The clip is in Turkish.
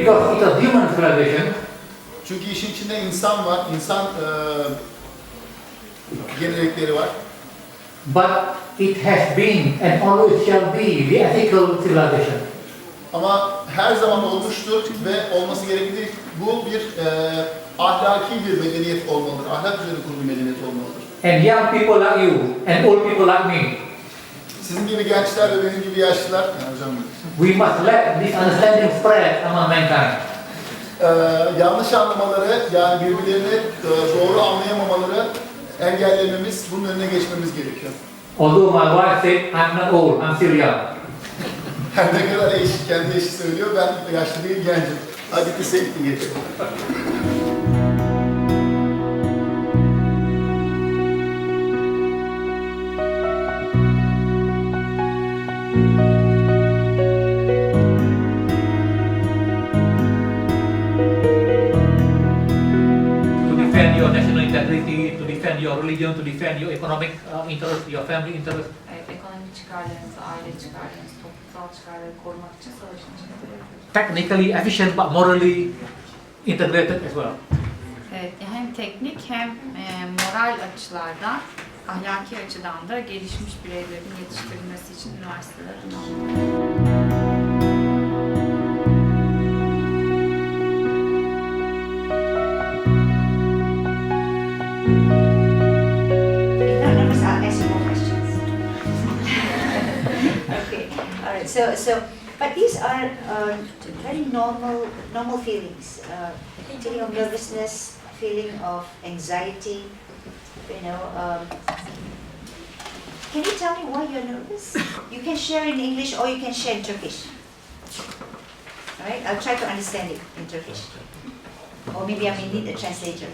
it's a human civilization, Çünkü işin içinde insan var, insan e, gelenekleri var. but it has been and always shall be the ethical civilization. Ama her zaman olmuştur ve olması gerektiği bu bir e, ahlaki bir medeniyet olmalıdır. Ahlak üzerine kurulu medeniyet olmalıdır. And young people like you and old people like me, Sizin gibi gençler ve benim gibi yaşlılar, yani hocam, we must let this understanding spread among mankind. e, yanlış anlamaları yani birbirlerini e, doğru anlayamamaları engellememiz, bunun önüne geçmemiz gerekiyor. Although my wife said I'm not old, I'm still young. Her ne kadar eş, kendi eşi söylüyor, ben yaşlı değil gencim. Hadi bir sevgi geçelim. Defend your national integrity, to defend your religion, to defend your economic uh, interest, your family interest. Evet, ekonomik çıkarlarınızı, aile çıkarlarınızı, toplumsal çıkarları korumak için savaşın. Technically efficient but morally integrated as well. Evet, hem teknik hem e, moral açılardan, ahlaki açıdan da gelişmiş bireylerin yetiştirilmesi için üniversiteler önemli. Right. So, so, but these are uh, very normal, normal feelings. Uh, feeling of nervousness, feeling of anxiety. You know. Um, can you tell me why you're nervous? You can share in English or you can share in Turkish. All right, I'll try to understand it in Turkish. Or maybe I may need a translator.